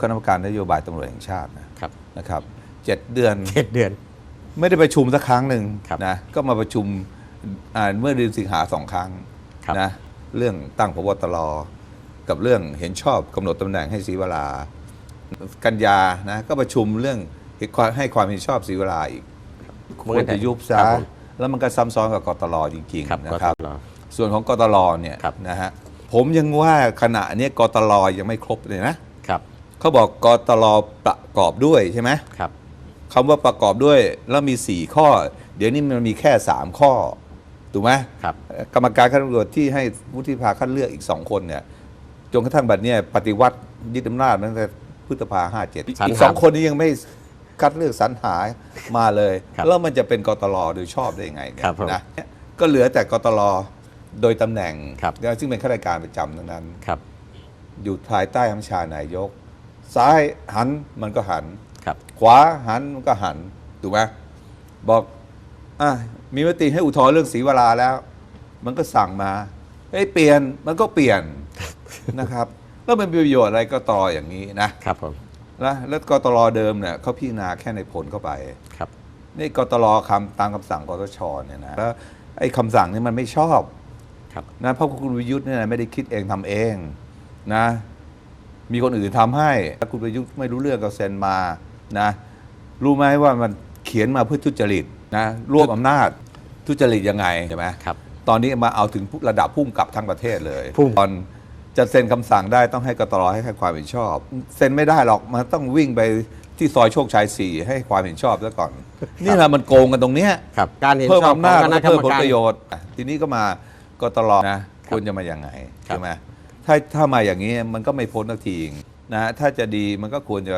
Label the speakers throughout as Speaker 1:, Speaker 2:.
Speaker 1: คณะกรรมการนโยบายตำรวจแห่งชาตินะครับนะครับเจ็ดเดือน
Speaker 2: เจ็ดเดือน
Speaker 1: ไม่ได้ประชุมสักครั้งหนึ่ง
Speaker 2: ครับ
Speaker 1: นะก็มาประชุมอ่าเมื่อเดือนสิงหาสองครั้ง
Speaker 2: ครับ
Speaker 1: นะเรื่องตั้งพบตรกับเรื่องเห็นชอบกำหนดตำแหน่งให้ศรีวรากันยานะก็ประชุมเรื่องให้ความให้ความเห็นชอบศรีวราอีกควรจะยุบซะ
Speaker 2: ครับผม
Speaker 1: แล้วมันก็ซ้ำซ้อนกับกตรจริง
Speaker 2: ครับ
Speaker 1: ๆนะ
Speaker 2: ก
Speaker 1: ครับ
Speaker 2: ตล
Speaker 1: ส่วนของกตรเนี่ย
Speaker 2: ครับ
Speaker 1: นะฮะผมยังว่าขณะเนี้ยกตรยังไม่ครบเลยนะครับ เขาบอกกตรประกอบด้วยใช่ไหม
Speaker 2: ครับ
Speaker 1: คำว่าประกอบด้วยแล้วมี 4 ข้อ เดี๋ยวนี้มันมีแค่ 3 ข้อถูกไหม
Speaker 2: ครับ
Speaker 1: กรรมการขั้นตำรวจที่ให้วุฒิภาคัดเลือกอีก 2 คนเนี่ยจนกระทั่งบัดเนี้ยปฏิวัติยึดอำนาจตั้งแต่พฤษภาห้าเจ็ด
Speaker 2: สรรหา
Speaker 1: อีกสองคนนี้ยังไม่คัดเลือกสรรหามาเลย
Speaker 2: ครับ
Speaker 1: แล้วมันจะเป็นกตรโดยชอบได้ยังไงเนี่ย
Speaker 2: ครับผม
Speaker 1: นะก็เหลือแต่กตรโดยตำแหน่ง
Speaker 2: ครับ
Speaker 1: ซึ่งเป็นข้าราชการประจำทั้งนั้น
Speaker 2: ครับ
Speaker 1: อยู่ภายใต้คำชานายก ซ้ายหันมันก็หัน
Speaker 2: ครับ
Speaker 1: ขวาหันมันก็หัน ถูกไหมบอกอะมีมติให้อุทธรณ์เรื่องศรีวราแล้ว มันก็สั่งมาเอ้ยเปลี่ยนมันก็เปลี่ยนนะครับ แล้วมันมีประโยชน์อะไรก็ต่ออย่างนี้นะครับ
Speaker 2: ผม
Speaker 1: แล้วแล้วกตรเดิมเนี่ยเขาพิจารณาแค่ในผลเข้าไป
Speaker 2: ครับ
Speaker 1: นี่กตรคำตามคำสั่งกตชเนี่ยนะแล้วไอ้คำสั่งนี่มันไม่ชอบ
Speaker 2: ครับ
Speaker 1: นะเพราะคุณประยุทธ์เนี่ยไม่ได้คิดเองทำเองนะ มีคนอื่นทำให้ถ้าคุณประยุทธ์ไม่รู้เรื่องก็เซ็นมานะรู้ไหมว่ามันเขียนมาเพื่อทุจริตนะรวบอำนาจทุจริตยังไงใช่ไหม
Speaker 2: ครับ
Speaker 1: ตอนนี้มาเอาถึงระดับพุ่มกับทั้งประเทศเลย
Speaker 2: พุ่ง
Speaker 1: ตอนจะเซ็นคำสั่งได้ต้องให้กตรให้ให้ความเห็นชอบ เซ็นไม่ได้หรอกมันต้องวิ่งไปที่ซอยโชคชัยสี่ให้ความเห็นชอบซะก่อน นี่แหละมันโกงกันตรงเนี้ย
Speaker 2: ครับการเห็น
Speaker 1: เพิ่ม
Speaker 2: ชอบ
Speaker 1: อำนาจ
Speaker 2: ของคณะ
Speaker 1: และ
Speaker 2: กรร
Speaker 1: เพิ่
Speaker 2: ม
Speaker 1: มผล
Speaker 2: การ
Speaker 1: ประโยชน์อะทีนี้ก็มากตลอนะควรจะมาอย่างไง
Speaker 2: ครับ
Speaker 1: ใช่ไหม ถ้าถ้ามาอย่างนี้มันก็ไม่พ้นทักทีนะถ้าจะดีมันก็ควรจะ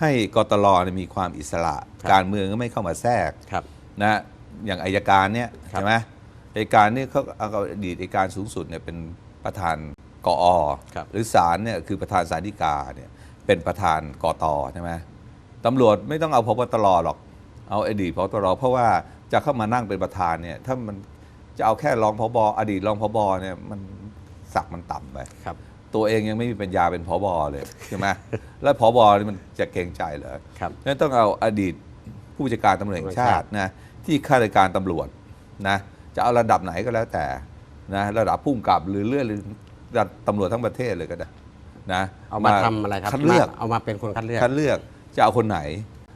Speaker 1: ให้กตลเนี่ยมีความอิสระการเมืองก็ไม่เข้ามาแทรก
Speaker 2: ครับ
Speaker 1: นะอย่างอายการเนี่ย
Speaker 2: ครับ
Speaker 1: ใช่ไหมอายการนี่เขาเอาอดีตอายการสูงสุดเนี่ยเป็นประธานกอ
Speaker 2: ครับ
Speaker 1: หรือศาลเนี่ยคือประธานศาลฎีกาเนี่ยเป็นประธานกตใช่ไหมตำรวจไม่ต้องเอาพบตรหรอกเอาอดีตพบตรเพราะว่าจะเข้ามานั่งเป็นประธานเนี่ยถ้ามันจะเอาแค่รองพบอดีตรองพบเนี่ยมัน สักมันต่ำไป
Speaker 2: ครับ
Speaker 1: ตัวเองยังไม่มีปัญญาเป็นพบเลยใช่ไหมแล้วพบนี่มันจะเกรงใจเหรอ
Speaker 2: ครับ
Speaker 1: นั้นต้องเอาอดีตผู้จัดการตำรวจแห่งชาตินะที่ข้าราชการตำรวจนะจะเอาระดับไหนก็แล้วแต่นะระดับผู้กำกับหรือเลื่อนหรือระดับตำรวจทั้งประเทศเลยก็ได้นะ
Speaker 2: เอามาทำอะไรครับ
Speaker 1: คัดเลือก
Speaker 2: มาเอามาเป็นคนคัดเลือก
Speaker 1: คัดเลือกจะเอาคนไหน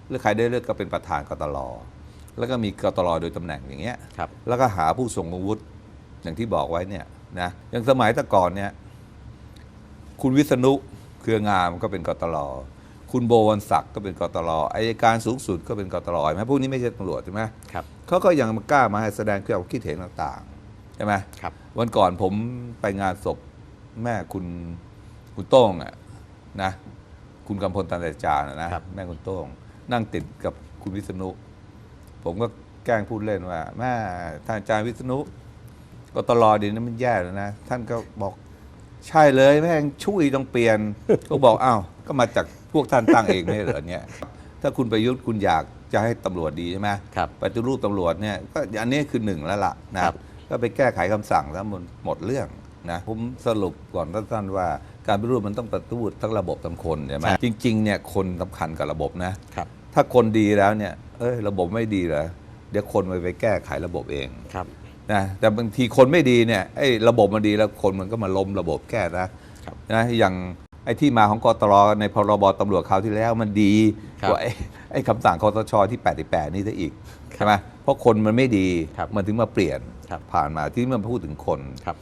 Speaker 1: เลือกใครได้เลือกก็เป็นประธานกตลแล้วก็มีกตลโดยตำแหน่งอย่างเงี้ย
Speaker 2: ครับ
Speaker 1: แล้วก็หาผู้ทรงอาวุธอย่างที่บอกไว้เนี่ย นะอย่างสมัยแต่ก่อนเนี่ยคุณวิษณุเครืองามก็เป็นกตลคุณโบวรศักดิ์ก็เป็นกตลอายการสูงสุดก็เป็นกตลเห็นไหมพวกนี้ไม่ใช่ตำรวจใช่ไหม
Speaker 2: ครับ
Speaker 1: เขาก็ยังมากล้ามาแสดงความคิดเห็นต่างๆใช่ไหม
Speaker 2: ครับ
Speaker 1: วันก่อนผมไปงานศพแม่คุณคุณโต้งอะนะคุณกำพลตันแต่จานะนะครับแม่คุณโต้ง นั่งติดกับคุณวิษณุ ผมก็แกล้งพูดเล่นว่า แม่ท่านอาจารย์วิษณุ ก็ตลอดดีนั้นมันแย่แล้วนะ ท่านก็บอกใช่เลยแม่งช่วยต้องเปลี่ยน ก็บอกอ้าวก็มาจากพวกท่านตั้งเองไม่ใช่เหรอเนี่ย ถ้าคุณประยุทธ์คุณอยากจะให้ตำรวจดีใช่ไหม
Speaker 2: ครับ
Speaker 1: ปฏิรูปตำรวจเนี่ยก็อันนี้คือหนึ่งแล้วล่ะนะครับก็ไปแก้ไขคำสั่งแล้วมันหมดเรื่องนะผมสรุปก่อนท่านๆว่าการปฏิรูปมันต้องปฏิรูปทั้งระบบทั้งคนใช่ไหม
Speaker 2: ใช่
Speaker 1: จริงๆเนี่ยคนสำคัญกับระบบนะครับถ้าคนดีแล้วเนี่ยเอ้ยระบบไม่ดีเหรอเดี๋ยวคนมันไปแก้ไขระบบเอง
Speaker 2: ครับ
Speaker 1: นะแต่บางทีคนไม่ดีเนี่ยไอ้ระบบมันดีแล้วคนมันก็มาล้มระบบแก้นะครับนะอย่างไอ้ที่มาของกตรในพรบตำรวจคราวที่แล้วมันดี
Speaker 2: ครับ
Speaker 1: กว่าไอ้ไอ้คำสั่งคอตชที่ 88 นี่ซะอีกใช่ไหมเพราะคนมันไม่ดี
Speaker 2: ครับ
Speaker 1: มันถึงมาเปลี่ยน
Speaker 2: ครับ
Speaker 1: ผ่านมาที่มันพูดถึงคน
Speaker 2: ครับ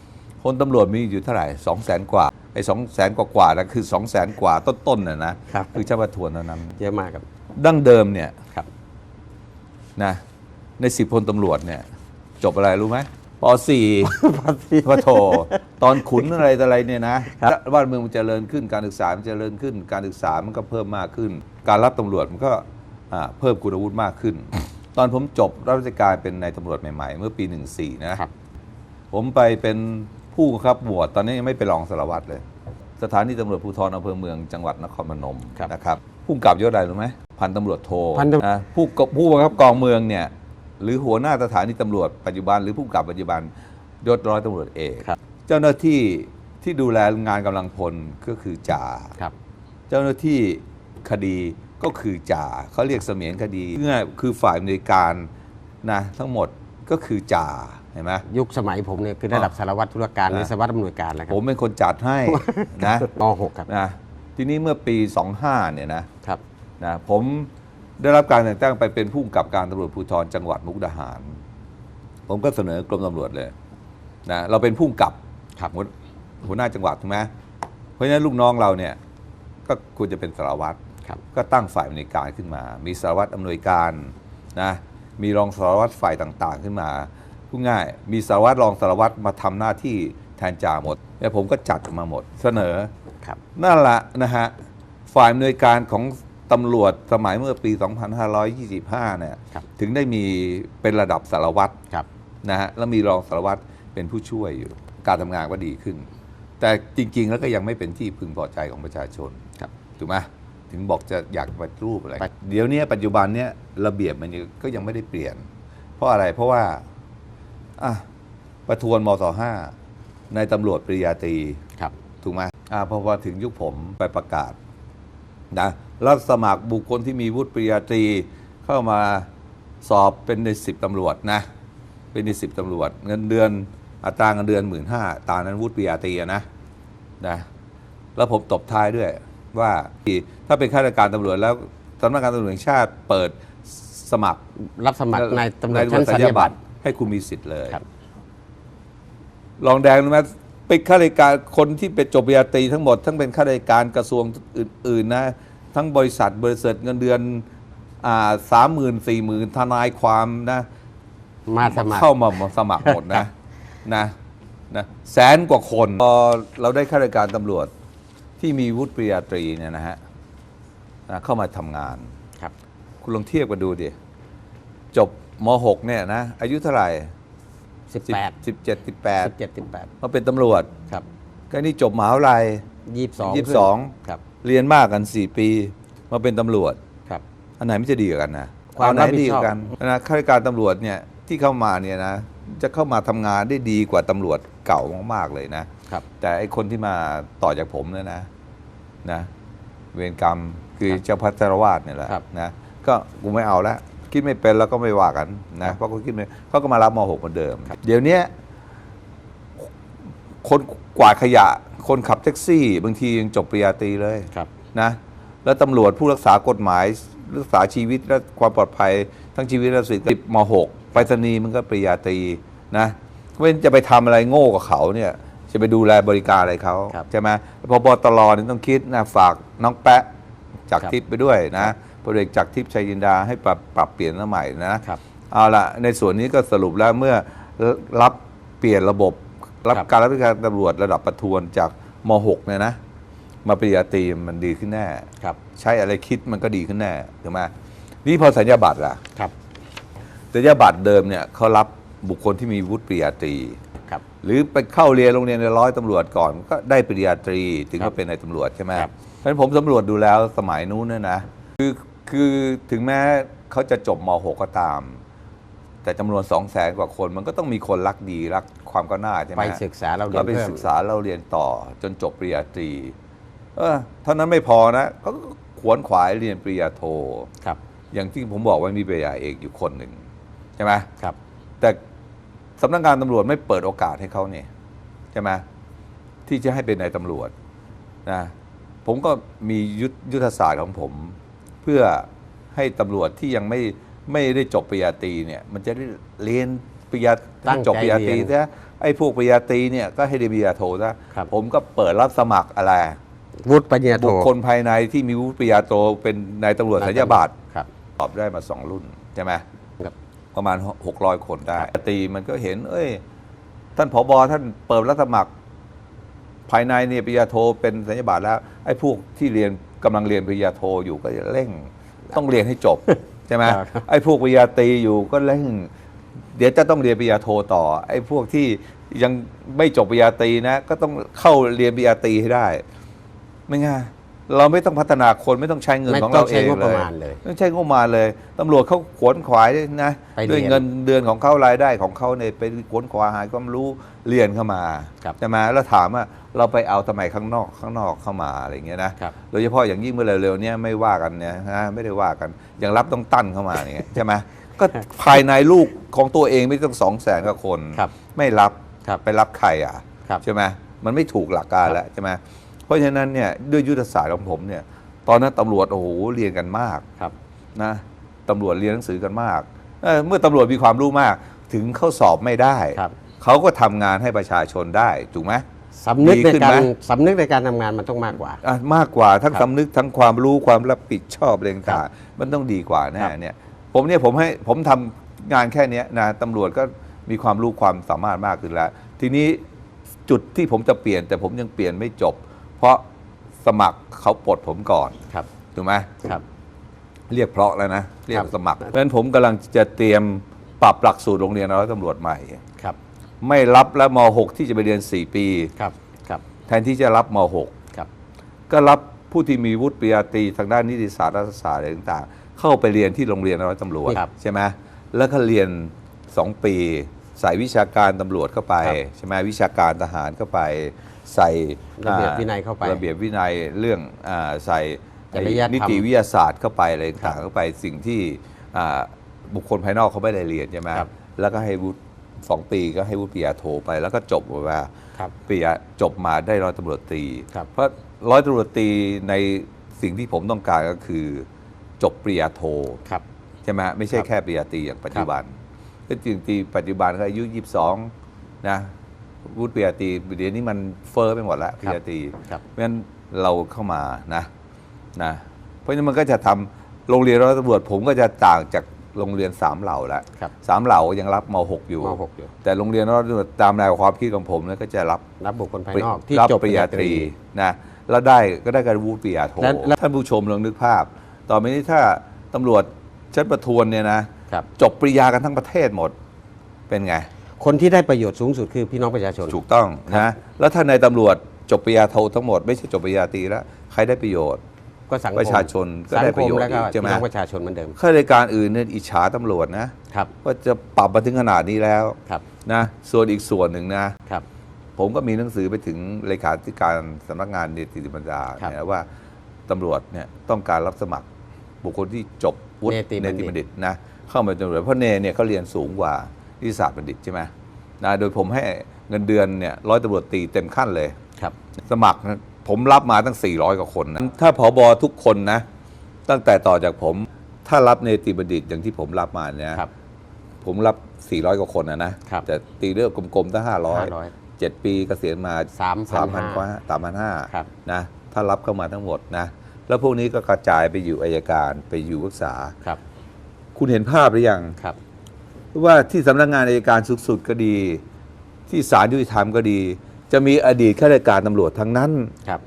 Speaker 1: คนตำรวจมีอยู่เท่าไหร่สองแสนกว่าไอ้สองแสนกว่ากว่าๆนะคือสองแสนกว่าต้นๆน่ะนะครับคือเจ้าประทวนเท่านั้น
Speaker 2: เยอะมากครับ
Speaker 1: ดั้งเดิมเนี่ย
Speaker 2: ครับ
Speaker 1: นะในสิบพลตำรวจเนี่ย จบอะไรรู้ไหมป .4 พระโทตอนขุนอะไรต่ออะไรเนี่ยนะครับแล้วบ้านเมืองมันเจริญขึ้นการศึกษามันเจริญขึ้น การศึกษามันก็เพิ่มมากขึ้น การรับตำรวจมันก็อ่าเพิ่มคุณวุฒิมากขึ้น ตอนผมจบรับราชการเป็นนายตำรวจใหม่ๆ เมื่อปี 14 นะครับผมไปเป็นผู้บังครับหมวดตอนนี้ยังไม่เป็นรองสารวัตรเลย สถานีตำรวจภูธรอำเภอเมืองจังหวัดนครพนม
Speaker 2: ครับ
Speaker 1: นะครับผู้กำกับยศใดรู้ไหมพันตำรวจโท
Speaker 2: พันตำ
Speaker 1: นะผู้กผู้บังคับกองเมืองเนี่ย หรือหัวหน้าสถานีตำรวจปัจจุบันหรือผู้กำกับปัจจุบันยศร้อยตำรวจเอก
Speaker 2: ครับ
Speaker 1: เจ้าหน้าที่ที่ดูแลงานกำลังพลก็คือจ่า
Speaker 2: ครับ
Speaker 1: เจ้าหน้าที่คดีก็คือจ่าเขาเรียกเสมียนคดีง่ายคือฝ่ายบริการนะทั้งหมดก็คือจ่าเห็นไหม
Speaker 2: ยุคสมัยผมเนี่ยคือระดับสารวัตรธุรการหรือสารวัตรอำนวยการแล้วครั
Speaker 1: ผมเป็นคนจัดให้ นะ
Speaker 2: ม .6 ครับ
Speaker 1: นะทีนี้เมื่อปี 25เนี่ยนะครับ นะผม ได้รับการแต่งตั้งไปเป็นผู้กำกับการตำรวจภูธรจังหวัดมุกดาหาร ผมก็เสนอกรมตำรวจเลยนะเราเป็นผู้กำกับ
Speaker 2: ครับ
Speaker 1: หัวหัวหน้าจังหวัดถูกไหมเพราะฉะนั้นลูกน้องเราเนี่ยก็ควรจะเป็นสารวัตร
Speaker 2: ครับ
Speaker 1: ก็ตั้งฝ่ายอำนวยการขึ้นมา มีสารวัตรอำนวยการนะมีรองสารวัตรฝ่ายต่างๆขึ้นมาพูดง่ายมีสารวัตรรองสารวัตรมาทำหน้าที่แทนจ่าหมดแล้วผมก็จัดออกมาหมดเสนอ
Speaker 2: ครับ
Speaker 1: นั่นแหละนะฮะฝ่ายอำนวยการของ ตำรวจสมัยเมื่อปี 2525 เนี่ย
Speaker 2: ครับ
Speaker 1: ถึงได้มีเป็นระดับสารวัตร
Speaker 2: ครับ
Speaker 1: นะฮะ แล้วมีรองสารวัตรเป็นผู้ช่วยอยู่ การทำงานก็ดีขึ้น แต่จริง ๆ แล้วก็ยังไม่เป็นที่พึงพอใจของประชาชน
Speaker 2: ครับ
Speaker 1: ถูกไหมถึงบอกจะอยากปฏิรูปอะไร
Speaker 2: ไป
Speaker 1: เดี๋ยวนี้ปัจจุบันเนี้ยระเบียบมันยังก็ยังไม่ได้เปลี่ยน เพราะอะไร เพราะว่า อะ ประทวนมศห้าในตำรวจปริญญาตรี
Speaker 2: ครับ
Speaker 1: ถูกไหมอ่าพอพอถึงยุคผมไปประกาศนะ รับสมัครบุคคลที่มีวุฒิปริญญาตรีเข้ามาสอบเป็นในสิบตำรวจนะ เป็นในสิบตำรวจ เงินเดือนอัตราเงินเดือนหมื่นห้าตามนั้นวุฒิปริญญาตรีอะนะนะแล้วผมตบท้ายด้วยว่าถ้าเป็นข้าราชการตำรวจแล้วสำนักงานตำรวจแห่งชาติเปิดสมัคร
Speaker 2: รับสมัครในตำรวจ
Speaker 1: ใน
Speaker 2: ชั้นสัญญาบัตร
Speaker 1: ให้คุณมีสิทธิ์เลย
Speaker 2: ครับ
Speaker 1: ลองแดงรู้ไหมเป็นข้าราชการคนที่เป็นจบปริญญาตรีทั้งหมดทั้งเป็นข้าราชการกระทรวงอื่น ๆ นะ ทั้งบริษัทบริษัทเงินเดือนสามหมื่นสี่หมื่นทนายความนะ
Speaker 2: มาสมัคร
Speaker 1: เข้ามาสมัครหมดนะนะนะแสนกว่าคนพอเราได้ข้าราชการตำรวจที่มีวุฒิปริญญาตรีเนี่ยนะฮะนะเข้ามาทำงาน
Speaker 2: ครับ
Speaker 1: คุณลองเทียบกันดูดิจบม .6 เนี่ยนะอายุเท่าไหร่
Speaker 2: สิบแปด
Speaker 1: สิบเจ็ดสิบแปด
Speaker 2: สิบเจ็ดสิบแปด
Speaker 1: มาเป็นตำรวจ
Speaker 2: ครับ
Speaker 1: ก็นี่จบมหาวิทยาลัย
Speaker 2: ยี่สิบสอง
Speaker 1: ยี่สิบสอง
Speaker 2: ครับ
Speaker 1: เรียนมากกัน4ปี มาเป็นตำรวจ
Speaker 2: ครับ
Speaker 1: อันไหนไม่จะดีกว่ากันนะ
Speaker 2: ความ
Speaker 1: เอไหน
Speaker 2: รับผิด
Speaker 1: ดีก
Speaker 2: ชอบ
Speaker 1: ว่ากันนะข้าราชการตำรวจเนี่ยที่เข้ามาเนี่ยนะจะเข้ามาทำงานได้ดีกว่าตำรวจเก่ามากๆเลยนะ
Speaker 2: ครับ
Speaker 1: แต่ไอคนที่มาต่อจากผมเนี่ยนะนะ เวรกรรมคือ
Speaker 2: ครับ
Speaker 1: เจ้าพัทรวาสเนี่ยแหละ
Speaker 2: ครับ
Speaker 1: นะก็กูไม่เอาแล้วคิดไม่เป็นแล้วก็ไม่ว่ากันนะเพราะเขาคิดไม่เขาก็มารับม .6 เหมือนเดิม เดี๋ยวเนี้ยคนกวาดขยะ คนขับแท็กซี่ บางทียังจบปริญญาตรีเลย
Speaker 2: ครับ
Speaker 1: นะแล้วตำรวจผู้รักษากฎหมายรักษาชีวิตและความปลอดภัย ทั้งชีวิตและสิทธิ์ม .6 ไปรษณีย์มันก็ปริญญาตรีนะเว้นจะไปทำอะไรโง่กับเขาเนี่ยจะไปดูแลบริการอะไรเขา
Speaker 2: ครับ
Speaker 1: ใช่ไหมพอบตรนี่ต้องคิดนะฝากน้องแปะจาก
Speaker 2: ครับ
Speaker 1: ทิพย์ไปด้วยนะพลเอกจากทิพย์ชัยยินดาให้ปรับปรับเปลี่ยนสมัยนะ
Speaker 2: ครับ
Speaker 1: เอาละในส่วนนี้ก็สรุปแล้วเมื่อรับเปลี่ยนระบบ รับ
Speaker 2: ครับ
Speaker 1: การรับราชการตำรวจระดับประทวนจากม .6 เนี่ยนะ มาปริญญาตรีมันดีขึ้นแน่
Speaker 2: ครับ
Speaker 1: ใช้อะไรคิดมันก็ดีขึ้นแน่ถูกไหมนี่พอสัญญาบัตรล่ะ
Speaker 2: ครับ
Speaker 1: สัญญาบัตรเดิมเนี่ยเขารับบุคคลที่มีวุฒิปริญญาตรี
Speaker 2: ครับ
Speaker 1: หรือไปเข้าเรียนโรงเรียนในร้อยตำรวจก่อนก็ได้ปริญญาตรีถึง
Speaker 2: ครั
Speaker 1: ก็
Speaker 2: บ
Speaker 1: เป็นนายตำรวจใช่ไหม
Speaker 2: ครับ
Speaker 1: เพราะฉะนั้นผมสำรวจดูแล้วสมัยนู้นเนี่ยนะคือคือถึงแม้เขาจะจบม .6 ก็ตาม แต่จำนวน 2 0 0แสนกว่าคน มันก็ต้องมีคนรักดีรักความก้าวหน้าใช่ไหม
Speaker 2: ไปศึกษาเราเรีย
Speaker 1: เรา
Speaker 2: น
Speaker 1: ไป
Speaker 2: เพิ่ม
Speaker 1: ศึกษาเราเรียนต่อจนจบปริญญาตรีเออเท่านั้นไม่พอนะเขาก็ขวนขวายเรียนปริญญาโท
Speaker 2: ครับ
Speaker 1: อย่างที่ผมบอกว่ามีปริญญาเอกอยู่คนหนึ่งใช่ไหม
Speaker 2: ครับ
Speaker 1: แต่สำนักงานตำรวจไม่เปิดโอกาสให้เขาเนี่ยใช่ไหมที่จะให้เป็นนายตำรวจนะผมก็มียุทธยุทธศาสตร์ของผม เพื่อให้ตำรวจที่ยังไม่ ไม่ได้จบปริญญาตรีเนี่ยมันจะได้เรียนปริญญา
Speaker 2: ตั้งใจ
Speaker 1: จบปริญญาตรี
Speaker 2: เรียน
Speaker 1: ซะไอ้พวกปริญญาตรีเนี่ยก็ให้ได้ปริญญาโทซะ
Speaker 2: ครับ
Speaker 1: ผมก็เปิดรับสมัครอะไร
Speaker 2: วุฒิปริญญาโท
Speaker 1: บุคคลภายในที่มีวุฒิปริญญาโทเป็นนายตำรวจสัญญาบัตร
Speaker 2: ครับ
Speaker 1: ตอบได้มาสองรุ่น ใช่ไหม
Speaker 2: ครับ
Speaker 1: ประมาณ 600 คนได้ตีมันก็เห็น เอ้ย ท่านผบท่านเปิดรับสมัคร ภายในเนี่ยปริญญาโทเป็นสัญญาบัตรแล้ว ไอ้พวกที่เรียนกำลังเรียนปริญญาโทอยู่ก็จะเร่ง ต้องเรียนให้จบ ใช่ไหม
Speaker 2: ครับ
Speaker 1: ไอ้พวกปริญญาตรีอยู่ก็เร่งเดี๋ยวจะต้องเรียนปริญญาโทต่อ ไอ้พวกที่ยังไม่จบปริญญาตรีนะ ก็ต้องเข้าเรียนปริญญาตรีให้ได้ ไม่ง่ายเราไม่ต้องพัฒนาคนไม่ต้องใช้เงิน
Speaker 2: ไม่
Speaker 1: ของ
Speaker 2: ต้อ
Speaker 1: เรา
Speaker 2: ง
Speaker 1: เอ
Speaker 2: ใช้
Speaker 1: ง
Speaker 2: งบ
Speaker 1: เล
Speaker 2: ประ
Speaker 1: ย
Speaker 2: มาณเลย
Speaker 1: ไม่ใช่งบประมาณเลยตำรวจเขาขวนขวายนะ
Speaker 2: ไปเรียน
Speaker 1: ด้วยเงินเดือนของเขารายได้ของเขาเนี่ยไปขวนขวายหาความรู้เรียนเข้ามา
Speaker 2: ครับ
Speaker 1: ใช่ไหมแล้วถามว่า เราไปเอาทำไมข้างนอกข้างนอกเข้ามาอะไรอย่างเงี้ยนะครับ โดยเฉพาะอย่างยิ่งเมื่อเร็วๆเนี้ไม่ว่ากันเนี่ยนะไม่ได้ว่ากันอย่างรับต้องตั้นเข้ามาอย่างเงี้ยใช่ไหมก็ภายในลูกของตัวเองไม่ต้องสองแสนกว่าคน
Speaker 2: ครับ
Speaker 1: ไม่รับ
Speaker 2: ครับ
Speaker 1: ไปรับใครอะ
Speaker 2: ครับ
Speaker 1: ใช่ไหมมันไม่ถูกหลักการแล้วใช่ไหมเพราะฉะนั้นเนี่ยด้วยยุทธศาสตร์ของผมเนี่ยตอนนั้นตำรวจโอ้โหเรียนกันมาก
Speaker 2: ครับ
Speaker 1: นะตำรวจเรียนหนังสือกันมากเอ่อเมื่อตำรวจมีความรู้มาก ถึงเข้าสอบไม่ได้
Speaker 2: ครับ
Speaker 1: เขาก็ทำงานให้ประชาชนได้ถูกไหม
Speaker 2: สำนึก
Speaker 1: ดี
Speaker 2: ใน
Speaker 1: ขึ้น
Speaker 2: การ
Speaker 1: ไหม
Speaker 2: สำนึกในการทำงานมันต้องมากกว่า
Speaker 1: อะมากกว่าทั้ง
Speaker 2: ครับ
Speaker 1: สำนึกทั้งความรู้ความรับผิดชอบอะไรต่างๆมันต้องดีกว่าแน่
Speaker 2: ครับ
Speaker 1: เนี่ย ผมเนี่ยผมให้ผมทำงานแค่เนี้ยนะตำรวจก็มีความรู้ความสามารถมากขึ้นแล้ว ทีนี้จุดที่ผมจะเปลี่ยนแต่ผมยังเปลี่ยนไม่จบ เพราะสมัครเขาปลดผมก่อน
Speaker 2: ครับ
Speaker 1: ถูกไหม
Speaker 2: ครับ
Speaker 1: เรียกเพราะแล้วนะ เรีย
Speaker 2: ค
Speaker 1: ก
Speaker 2: รับ
Speaker 1: สมัคร เพราะฉะนั้นผมกำลังจะเตรียมปรับหลักสูตรโรงเรียนร้อยตำรวจใหม่
Speaker 2: ครับ
Speaker 1: ไม่รับแล้วม .6 ที่จะไปเรียน 4 ปี
Speaker 2: ครับ ครับ
Speaker 1: แทนที่จะรับม
Speaker 2: ครับ
Speaker 1: .6 ก็รับผู้ที่มีวุฒิปริญญาตรีทางด้านนิติศาสตร์รัฐศาสตร์อะไรต่างๆ เข้าไปเรียนที่โรงเรียนร้อยตำรวจ
Speaker 2: ครับ
Speaker 1: ใช่ไหมแล้วก็เรียน 2 ปี ใส่วิชาการตำรวจเข้าไป
Speaker 2: ครับ
Speaker 1: ใช่ไหมวิชาการทหารเข้าไป ใส่
Speaker 2: ระเบียบ
Speaker 1: อ่
Speaker 2: วินัยเข้าไป
Speaker 1: ระเบียบวินัยเรื่องอาใส่
Speaker 2: จริยธรรม
Speaker 1: นิติวิทยาศาสตร์เข้าไปอะไรต่างๆเข้าไปสิ่งที่อ่าบุคคลภายนอกเขาไม่ได้เรียนใช่ไหม
Speaker 2: ครับ
Speaker 1: แล้วก็ให้วุฒิ สองปีก็ให้วุฒิปริญญาโทไป แล้วก็จบมา
Speaker 2: ครับ
Speaker 1: ปริญญาจบมาได้ร้อยตำรวจตรี
Speaker 2: ครับ
Speaker 1: เพราะร้อยตำรวจตรีในสิ่งที่ผมต้องการก็คือ จบปริญญาโท
Speaker 2: ครับ
Speaker 1: ใช่ไหมไม่ใช่
Speaker 2: ครับ
Speaker 1: แค่ปริญญาตรีอย่างปัจจุบันก็จริงๆปัจจุบันก็อายุ22นะวุฒิปริญญาตรีเดี๋ยวนี้มันเฟอร์ไปหมดแล้วปริญญาตรี
Speaker 2: ครับ
Speaker 1: เพราะฉะนั้นเราเข้ามานะนะเพราะฉะนั้นมันก็จะทำโรงเรียนร้อยตำรวจผมก็จะต่างจาก โรงเรียนสามเหล่าแล้ว
Speaker 2: ครับ
Speaker 1: สามเหล่ายังรับม .6 อยู่
Speaker 2: ม .6 อยู่
Speaker 1: แต่โรงเรียนร้อยตำรวจตามแนวความคิดของผมเนี่ยก็จะรับ
Speaker 2: รับบุคคลภายนอกที่
Speaker 1: รับ
Speaker 2: จบ
Speaker 1: ปริญญาตรีนะแล้วได้ก็ได้การวุฒิปริญญาโท
Speaker 2: และและ
Speaker 1: ท่านผู้ชมลองนึกภาพ ต่อไปนี้ถ้าตำรวจชั้นประทวนเนี่ยนะครับจบปริญญากันทั้งประเทศหมดเป็นไง
Speaker 2: คนที่ได้ประโยชน์สูงสุดคือพี่น้องประชาชน
Speaker 1: ถูกต้องนะแล้วถ้าในตำรวจจบปริญญาโททั้งหมดไม่ใช่จบปริญญาตรีแล้วใครได้ประโยชน์
Speaker 2: ก็สังคม
Speaker 1: ประชาชนก็ได้ประโยชน์
Speaker 2: สังคมแล้วก็
Speaker 1: อีกใช่ไหม
Speaker 2: พี่น้องประชาชนเหมือนเดิม
Speaker 1: ข้าราชการอื่นเนี่ยอิจฉาตำรวจนะครับว่าจะปรับมาถึงขนาดนี้แล้ว
Speaker 2: ครับ
Speaker 1: นะส่วนอีกส่วนหนึ่งนะ
Speaker 2: ครับ
Speaker 1: ผมก็มีหนังสือไปถึงเลขาธิการสำนักงานเนติบัญญา
Speaker 2: ครับ
Speaker 1: เนี่ยว่าตำรวจเนี่ยต้องการรับสมัครบุคคลที่จบวุฒิ
Speaker 2: เนติบัณฑิต
Speaker 1: บัณฑิตนะเข้ามาเป็นตำรวจเพราะเนเนี่ยเขาเรียนสูงกว่านิติศาสตร์บัณฑิตใช่ไหมนะโดยผมให้เงินเดือนเนี่ยร้อยตำรวจตีเต็มขั้นเลย
Speaker 2: ครับ
Speaker 1: สมัครนะ ผมรับมาตั้ง 400 กว่าคนนะ ถ้าผอบอทุกคนนะ ตั้งแต่ต่อจากผมถ้ารับเนติบัณฑิตอย่างที่ผมรับมาเนี่ย
Speaker 2: ครับ
Speaker 1: ผมรับ 400 กว่าคนนะนะ ครับแต่ตีเลือกกลมๆถ้า500
Speaker 2: 500
Speaker 1: เจ็ดปีเกษียณมา
Speaker 2: 3,500
Speaker 1: สามพันกว่าสามพันห้า
Speaker 2: ครับ
Speaker 1: นะถ้ารับเข้ามาทั้งหมดนะ แล้วพวกนี้ก็กระจายไปอยู่อายการไปอยู่รักษา
Speaker 2: ครับ
Speaker 1: คุณเห็นภาพหรือยัง
Speaker 2: ครับ
Speaker 1: ว่าที่สำนักงานอายการสูงสุดก็ดี ที่ศาลยุติธรรมก็ดี จะมีอดีตข้าราชการตำรวจทั้งนั้น
Speaker 2: ครับ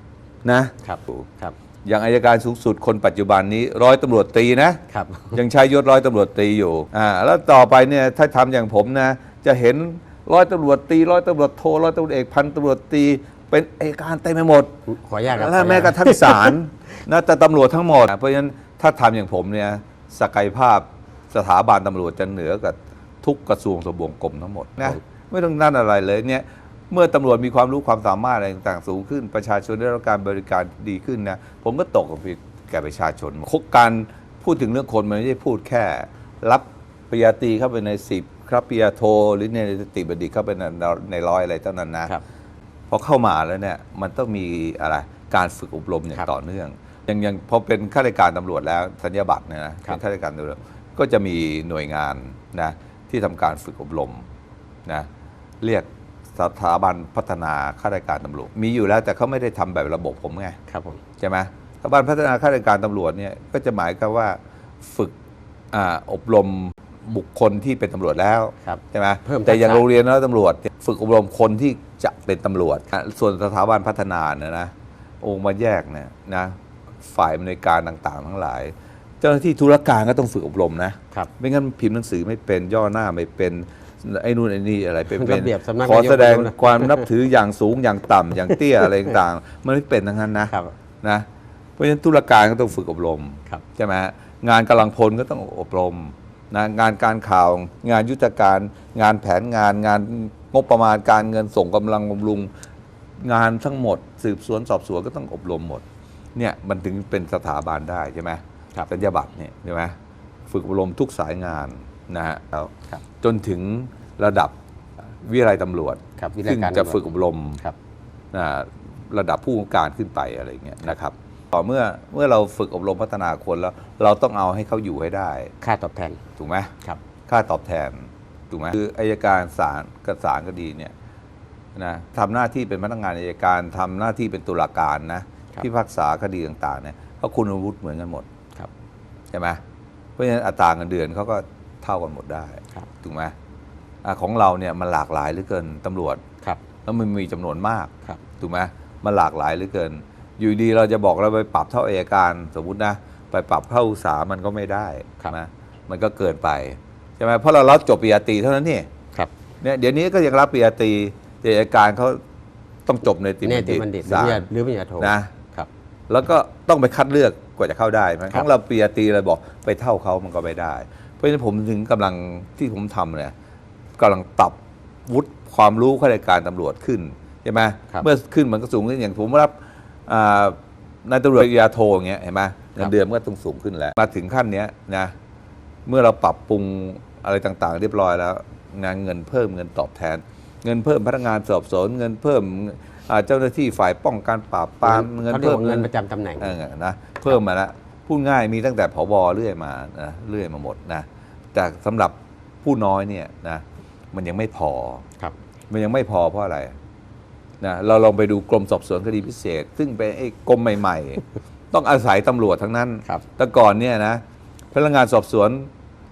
Speaker 1: นะครับ
Speaker 2: ครับ
Speaker 1: อย่างอายการสูงสุดคนปัจจุบันนี้ร้อยตำรวจตรีนะ
Speaker 2: ครับ
Speaker 1: ยังใช้ยศร้อยตำรวจตรีอยู่อ่าแล้วต่อไปเนี่ยถ้าทำอย่างผมนะจะเห็นร้อยตำรวจตรีร้อยตำรวจโทร้อยตำรวจเอกพันตำรวจตรีเป็นเอกการเต็มไปหมด
Speaker 2: ขออนุญาตครับ
Speaker 1: แล้วแม้กระทั่งศาลนะแต่ตำรวจทั้งหมด เพราะฉะนั้นถ้าทำอย่างผมเนี่ยศักยภาพสถาบันตำรวจจะเหนือกับทุกกระทรวงทบวงกรมทั้งหมดนะไม่ต้องนั่นอะไรเลยเนี่ย เมื่อตำรวจมีความรู้ความสามารถอะไรต่างๆสูงขึ้น ประชาชนได้รับการบริการดีขึ้นนะผมก็ตกกับแก่ประชาชนคกการพูดถึงเรื่องคนมันไม่ใช่พูดแค่ รับปริญญาตรีเข้าไปในสิบครับปริญญาโท หรือในติบัณฑิตเข้าไปในในร้อยอะไรเท่านั้นนะ
Speaker 2: ครับ
Speaker 1: พอเข้ามาแล้วเนี่ยมันต้องมีอะไรการฝึกอบรมอย่าง
Speaker 2: ครับ
Speaker 1: ต่อเนื่องอย่างอย่างพอเป็นข้าราชการตำรวจแล้วสัญญาบัตรเนี่ยนะครับเป็นข้าราชการตำรวจก็จะมีหน่วยงานนะที่ทำการฝึกอบรมนะเรียก สถาบันพัฒนาข้าราชการตำรวจมีอยู่แล้วแต่เขาไม่ได้ทำแบบระบบผมไง
Speaker 2: ครับผม
Speaker 1: ใช่ไหมสถาบันพัฒนาข้าราชการตำรวจเนี่ยก็จะหมายความว่าฝึกอาอบรมบุคคลที่เป็นตำรวจแล้ว
Speaker 2: ครับ
Speaker 1: ใช่ไหม
Speaker 2: เพิ่ม
Speaker 1: แต่อย่าง
Speaker 2: ทักษะ
Speaker 1: โรงเรียนแล้วตำรวจเนี่ยฝึกอบรมคนที่จะเป็นตำรวจอะส่วนสถาบันพัฒนาเนี่ยนะองค์มาแยกเนี่ยนะฝ่ายบริการต่างๆ ทั้งหลาย เจ้าหน้าที่ธุรการก็ต้องฝึกอบรมนะครับไม่งั้นพิมพ์หนังสือไม่เป็นย่อหน้าไม่เป็น ไอ้นู่นไอ้นี่อะไรเป็นเป็น
Speaker 2: ระเบียบสำนัก
Speaker 1: ขอนา
Speaker 2: ยก
Speaker 1: แสดง
Speaker 2: ไม่รู้นะ
Speaker 1: ความนับถืออย่างสูงอย่างต่ำอย่างเตี้ยอะไรต่างๆมันไม่เป็นทั้งนั้นนะครับนะราะฉะนั้นตุลาการก็ต้องฝึกอบรม
Speaker 2: ครับ
Speaker 1: ใช่ไหมฮะงานกำลังพลก็ต้องอบรมนะงานการข่าวงานยุทธการ งานแผนงานงานงบประมาณการเงินส่งกำลังบำรุง งานทั้งหมด สืบสวนสอบสวนก็ต้องอบรมหมดเนี่ยมันถึงเป็นสถาบันได้ใช่ไหม
Speaker 2: ครับ
Speaker 1: สัญญาบัตรเนี่ยใช่ไหมฝึกอบรมทุกสายงาน นะฮะแล้ว
Speaker 2: ครับ
Speaker 1: จนถึงระดับวิทยาลัยตำรวจ
Speaker 2: ครับวิทยา
Speaker 1: ซึ่ง
Speaker 2: การ
Speaker 1: จะ
Speaker 2: ตำรวจ
Speaker 1: ฝึกอบรม
Speaker 2: ครับ
Speaker 1: นะระดับผู้กำการขึ้นไปอะไรเงี้ยนะครับ ต่อเมื่อเมื่อเราฝึกอบรมพัฒนาคนแล้ว เราต้องเอาให้เขาอยู่ให้ได้
Speaker 2: ค่าตอบแทน
Speaker 1: ถูกไหม
Speaker 2: ครับ
Speaker 1: ค่าตอบแทน ถูกไหมคืออายการศาลกับศาลก็ดีเนี่ยนะทำหน้าที่เป็นพนักงานอายการทำหน้าที่เป็นตุลาการนะครับ พิพากษาคดีต่างๆเนี่ยเขาคุณวุฒิเหมือนกันหมด
Speaker 2: ครับ
Speaker 1: ใช่ไหมเพราะฉะนั้นอัตราเงินเดือนเขาก็ เท่ากันหมดได้
Speaker 2: ครับ
Speaker 1: ถูกไหมอะของเราเนี่ยมันหลากหลายเหลือเกินตำรวจ
Speaker 2: ครับ
Speaker 1: แล้วมันมีจำนวนมาก
Speaker 2: ครับ
Speaker 1: ถูกไหมมันหลากหลายเหลือเกิน อยู่ดีเราจะบอกเราไปปรับเท่าอายการสมมุตินะไปปรับเท่าอุตสาหมันก็ไม่ได้
Speaker 2: ครับ
Speaker 1: นะมันก็เกินไปใช่ไหมเพราะเรารับจบปริญญาตรีเท่านั้นนี่
Speaker 2: ครับ
Speaker 1: เนี่ยเดี๋ยวนี้ก็ยังรับปริญญาตรีแต่อายการเขาต้องจบในติ
Speaker 2: เน
Speaker 1: บัณ
Speaker 2: ติ
Speaker 1: ฑิต
Speaker 2: บัณฑิตหรือ
Speaker 1: ศา
Speaker 2: วิท
Speaker 1: ล
Speaker 2: ยาหรือวิทยาโท
Speaker 1: นะ
Speaker 2: ครับ
Speaker 1: แล้วก็ต้องไปคัดเลือกกว่าจะเข้าได้ไหม
Speaker 2: ครับ
Speaker 1: ของเราปริญญาตรีเราบอกไปเท่าเขามันก็ไม่ได้ เพราะฉะนั้นผมถึงกำลังที่ผมทำเนี่ยกำลังปรับวุฒิความรู้ข้าราชการตำรวจขึ้นใช่ไหม
Speaker 2: ครับ
Speaker 1: เมื่อขึ้นมันก็สูงขึ้นอย่างผมรับอ่านายตำรวจปริญญาโทอย่างเงี้ยเห็นไหมเงินเดือนมันก็ต้องสูงขึ้นแล้ว มาถึงขั้นเนี้ยนะเมื่อเราปรับปรุงอะไรต่างๆ เรียบร้อยแล้วงานเงินเพิ่มเงินตอบแทน เงินเพิ่มพนักงานสอบสวนเงินเพิ่มอ่าเจ้าหน้าที่ฝ่ายป้องกันปราบปรามเงิน
Speaker 2: เขาเรียก
Speaker 1: เพิ่ม
Speaker 2: ว่าเงินประจำตำแหน่ง
Speaker 1: เออนะเพิ่มมาแล้ว พูดง่ายมีตั้งแต่ผบเรื่อยมานะเรื่อยมาหมดนะแต่สำหรับผู้น้อยเนี่ยนะมันยังไม่พอ
Speaker 2: ครับ
Speaker 1: มันยังไม่พอเพราะอะไรนะเราลองไปดูกรมสอบสวนคดีพิเศษ ซึ่งเป็นไอ้กรมใหม่ ๆ ต้องอาศัยตำรวจทั้งนั้น
Speaker 2: ครับ
Speaker 1: แต่ก่อนเนี่ยนะพนักงานสอบสวน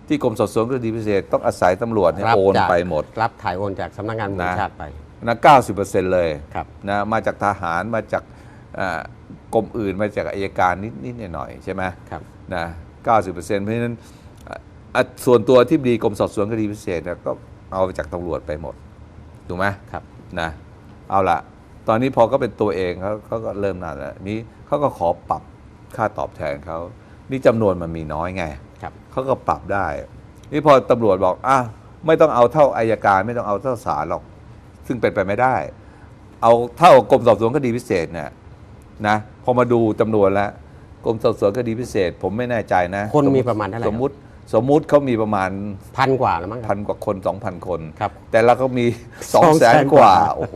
Speaker 1: ที่กรมสอบสวนคดีพิเศษ ต้องอาศัยตำรวจเนี่ย
Speaker 2: รับ
Speaker 1: โอน
Speaker 2: จาก
Speaker 1: ไปหมด
Speaker 2: รับถ่ายโอนจากสำนักงานตำรวจ
Speaker 1: นะ
Speaker 2: ชาติไป
Speaker 1: นะเก้าสิบเปอร์เซ็นต์เลย
Speaker 2: ครับ
Speaker 1: นะมาจากทหารมาจากอ่า กรมอื่นมาจากอายการนิดนิดๆหน่อยๆใช่ไหม
Speaker 2: ครับ
Speaker 1: นะเก้าสิบเปอร์เซ็นต์เพราะฉะนั้นอะอะส่วนตัวที่ดีกรมสอบสวนคดีพิเศษเนี่ยก็เอาไปจากตำรวจไปหมดถูกไหม
Speaker 2: ครับ
Speaker 1: นะเอาละตอนนี้พอก็เป็นตัวเองเขาเขาก็เริ่มนั่นแล้วนี้เขาก็ขอปรับค่าตอบแทนเขานี่จำนวนมันมีน้อยไง
Speaker 2: ครับ
Speaker 1: เขาก็ปรับได้ นี่พอตำรวจบอกอะไม่ต้องเอาเท่าอายการไม่ต้องเอาเท่าศาลหรอก ซึ่งเป็นไปไม่ได้ เอาเท่ากรมสอบสวนคดีพิเศษเนี่ย นะพอมาดูจำนวนแล้วกรมสอบสวนคดีพิเศษ ผมไม่แน่ใจนะ
Speaker 2: คน
Speaker 1: สติ
Speaker 2: มีประมาณเท่าไหร่
Speaker 1: สมมุติสมมุติเขามีประมาณ
Speaker 2: พันกว่าแล้วมั้งค
Speaker 1: พั
Speaker 2: รับ
Speaker 1: นกว่าคนสองพันคน
Speaker 2: ครับ
Speaker 1: แต่เราก็มีสองแสน
Speaker 2: 200,000
Speaker 1: กว่า
Speaker 2: กว่า
Speaker 1: โอ้โห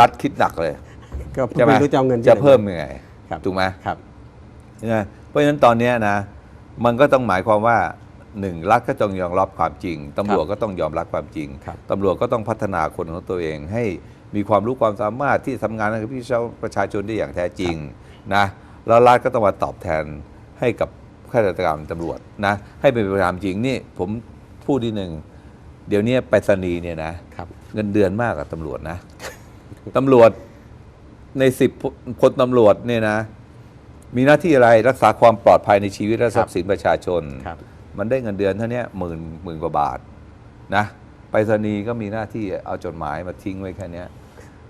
Speaker 1: รัฐคิดหนักเลย
Speaker 2: ก็
Speaker 1: ใช่ไหม
Speaker 2: ไม่รู้จะเอาเงินที่
Speaker 1: จะ
Speaker 2: ไหน
Speaker 1: เพิ่มยังไง
Speaker 2: ครับ
Speaker 1: ถูกไหม
Speaker 2: ครับ
Speaker 1: นะเพราะฉะนั้นตอนเนี้ยนะ มันก็ต้องหมายความว่าหนึ่งรัฐก็ต้องยอมรับความจริงตำรวจก็ต้องยอมรับความจริง
Speaker 2: ครับ
Speaker 1: ตำรวจก็ต้องพัฒนาคนของตัวเองให้ มีความรู้ความสามารถที่ทำงานให้กับพี่ชาวประชาชนได้อย่างแท้จริงนะแล้วรัฐก็ต้องมาตอบแทนให้กับข้าราชการตำรวจนะให้เป็นไปตามจริงนี่ผมพูดทีหนึ่งเดี๋ยวนี้ไปรษณีย์เนี่ยนะ
Speaker 2: ครับ
Speaker 1: เงินเดือนมากกว่าตำรวจนะตำรวจในสิบพลตำรวจเนี่ยนะ มีหน้าที่อะไรรักษาความปลอดภัยในชีวิตและทรัพย์สินประชาชน
Speaker 2: ครับ
Speaker 1: มันได้เงินเดือนเท่าเนี้หมื่นหมื่นกว่าบาทนะไปรษณีย์ก็มีหน้าที่เอาจดหมายมาทิ้งไว้แค่เนี้ย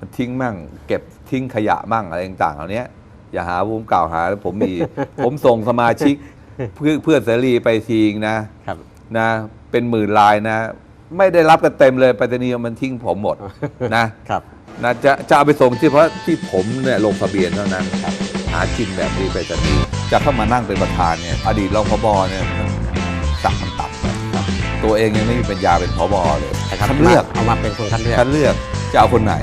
Speaker 1: มันทิ้งมั่ง เก็บทิ้งขยะมั่งอะไรต่างๆเหล่านี้อย่าหาผมกล่าวหาผมมี ผมส่งสมาชิกเพื่อเพื่อนเสรีไปทิ้งนะ
Speaker 2: ครับ
Speaker 1: นะ เป็นหมื่นลายนะ ไม่ได้รับกันเต็มเลยไปรษณีย์มันทิ้งผมหมดนะครับนะจะจะเอาไปส่งที่เพราะที่ผมเนี่ยลงทะเบียนเท่านั้นครับหากินแบบนี้ไปรษณีย์จะเข้ามานั่งเป็นประธานเนี่ยอดีตรองพบเนี่ยสักมันต่ำไปครับ ตัวเองยังไม่มีปัญญาเป็นพบเลย
Speaker 2: แต่ครับ
Speaker 1: คัดเลือก
Speaker 2: เอามาเป็นคนคัดเลือก
Speaker 1: คัดเลือกจะเอาคนไหน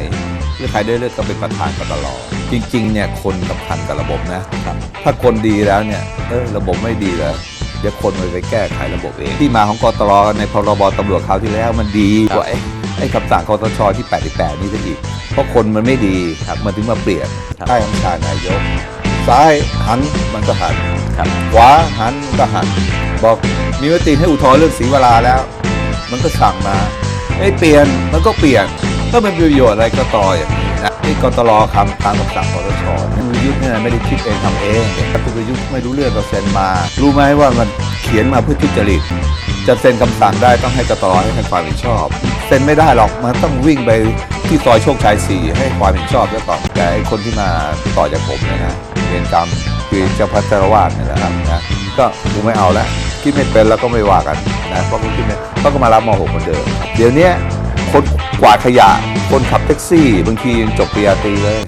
Speaker 1: หรือใครได้เลือกก็เป็นประธานกตลอจริงๆเนี่ยคนสำคัญกับระบบนะ
Speaker 2: ครับ
Speaker 1: ถ้าคนดีแล้วเนี่ยเออระบบไม่ดีเลยเดี๋ยวคนมันไปแก้ไขระบบเอง ที่มาของกตรในพรบตำรวจคราวที่แล้วมันดีกว่าไอ้ไอ้คำสั่งคอตชที่ 88 นี่ซะอีก เพราะคนมันไม่ดีมันถึงมาเปลี่ยน
Speaker 2: ครับ
Speaker 1: ใต้คำสั่งนายก ซ้ายหันมันก็หัน
Speaker 2: ครับ
Speaker 1: ขวาหันมันก็หัน บอกมีมติให้อุทธรณ์เรื่องศรีวราแล้ว มันก็สั่งมาไอ้ยเปลี่ยนมันก็เปลี่ยน ก็มันมีประโยชน์อะไรก็ต่ออย่างนี้นะที่กตลอคำตามคำสั่งคอสชคุณประยุทธ์เนี่ยไม่ได้คิดเองทำเองคุณประยุทธ์ไม่รู้เรื่องเราเซ็นมา รู้ไหมว่ามันเขียนมาเพื่อทุจริตจะเซ็นคำสั่งได้ต้องให้กตลอให้ความเห็นชอบเซ็นไม่ได้หรอกมันต้องวิ่งไปที่ซอยโชคชัยสี่ให้ความเห็นชอบแล้วต่อนแต่คนที่มาต่อจากผมเนี่ยนะเรียนจำคือเจ้าพัชรวาดนี่แหละครับนะก็กูไม่เอาแล้วคิดไม่เป็นแล้วก็ไม่ว่ากันนะเพราะกูคิดไม่เขาก็มารับม .6 เหมือนเดิมเดี๋ยวนี้ กวาดขยะ คนขับแท็กซี่ บางทียังจบปริญญาตรีเลย